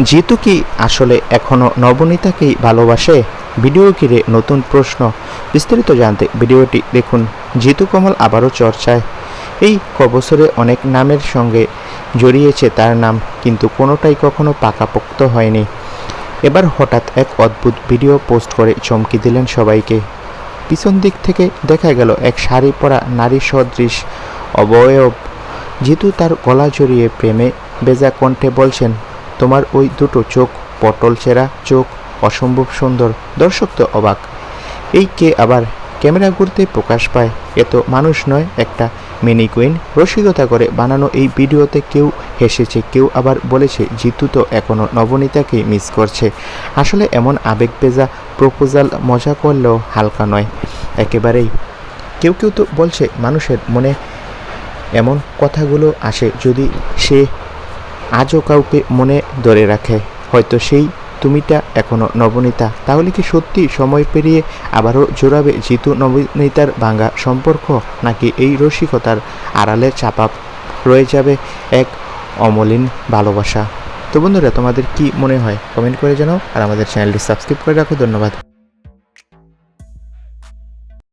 জিতু কি আসলে এখনও নবনীতাকেই ভালোবাসে? ভিডিও ঘিরে নতুন প্রশ্ন। বিস্তারিত জানতে ভিডিওটি দেখুন। জিতু কমল আবারও চর্চায়। এই কবছরে অনেক নামের সঙ্গে জড়িয়েছে তার নাম, কিন্তু কোনোটাই কখনো পাকাপোক্ত হয়নি। এবার হঠাৎ এক অদ্ভুত ভিডিও পোস্ট করে চমকে দিলেন সবাইকে। পিছন দিক থেকে দেখা গেল এক শাড়ি পরা নারী সদৃশ। অবয়ব। জিতু তার গলা জড়িয়ে প্রেমে বেজা কণ্ঠে বলছেন তোমার ওই দুটো চোখ, পটল চেরা চোখ, অসম্ভব সুন্দর। দর্শক তো অবাক। এই কে আবার ক্যামেরা ঘুরতে প্রকাশ পায়? এত মানুষ নয়, একটা মিনি কুইন। রসিকতা করে বানানো এই ভিডিওতে কেউ হেসেছে, কেউ আবার বলেছে, জিতু তো এখনও নবনীতাকে মিস করছে। আসলে এমন আবেগ পেজা প্রপোজাল মজা করলেও হালকা নয়। একেবারেই। কেউ কেউ তো বলছে, মানুষের মনে এমন কথাগুলো আসে, যদি সে আজও কাউকে মনে ধরে রাখে। হয়তো সেই তুমিটা এখনও নবনীতা। তাহলে কি সত্যি সময় পেরিয়ে আবারও জোরাবে জিতু নবনীতার ভাঙা সম্পর্ক? নাকি এই রসিকতার আড়ালে চাপা রয়ে যাবে এক অমলিন ভালোবাসা? তো বন্ধুরা, তোমাদের কি মনে হয়? কমেন্ট করে জানাও আর আমাদের চ্যানেলটি সাবস্ক্রাইব করে রাখো। ধন্যবাদ।